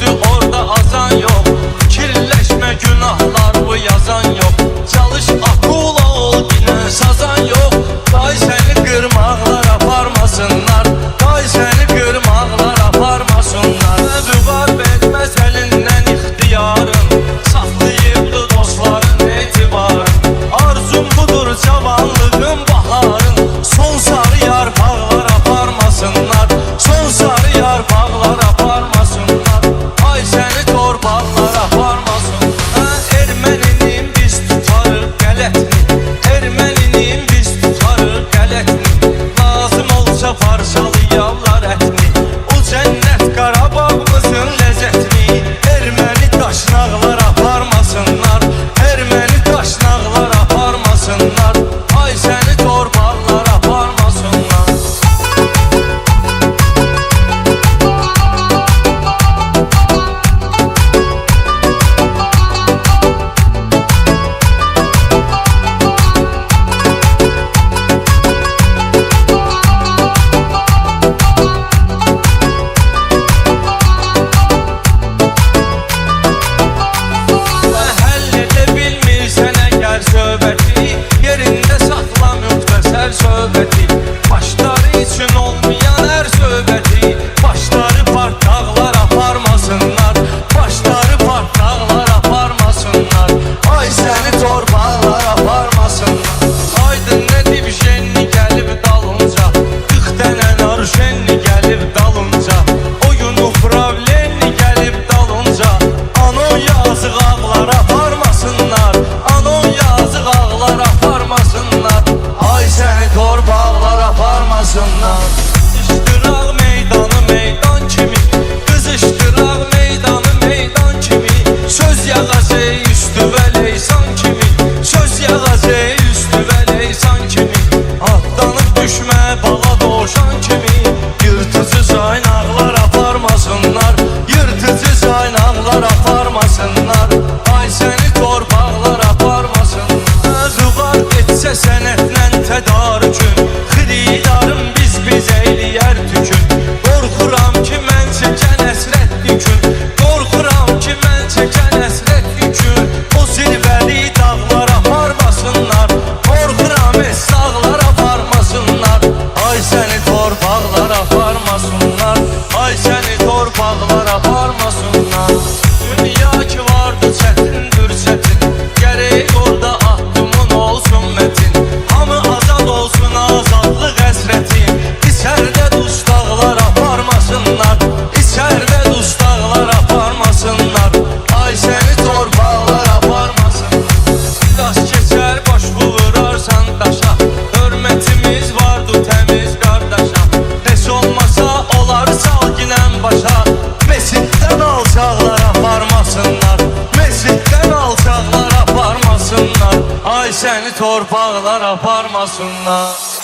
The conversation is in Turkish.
üstü orada azan yok. Kirleşme günahlar bu yazan yok. Çalış akula ol yine sazan yok. Day seni kırmaklar aparmasınlar Day seni kırmaklar aparmasınlar Sebebi var verme elinden ihtiyarın. Saklayıp dostların itibarın. Arzum budur cavan aparmasınlar Qızışdıraq meydanı meydan kimi? Qızışdıraq meydanı meydan kimi? Söz yağacaq üstü və leysan kimi? Söz yağacaq üstü və leysan kimi? Atlanıb düşmə bağa doğuşan kimi? Yırtıcı saynaqlar aparmasınlar Yırtıcı saynaqlar aparmasınlar sənətlə tədarükün Xiridarım biz biz eyləyər tükün. Qorxuram ki mən çəkən əsrət yükün. Qorxuram ki mən çəkən əsrət yükün. O zirvəli dağlar aparmasınlar Qorxuram es dağlar aparmasınlar Ay səni torpaqlar aparmasınlar Ay səni torpaqlar aparmasınlar Ay səni torpaqlar aparmasınlar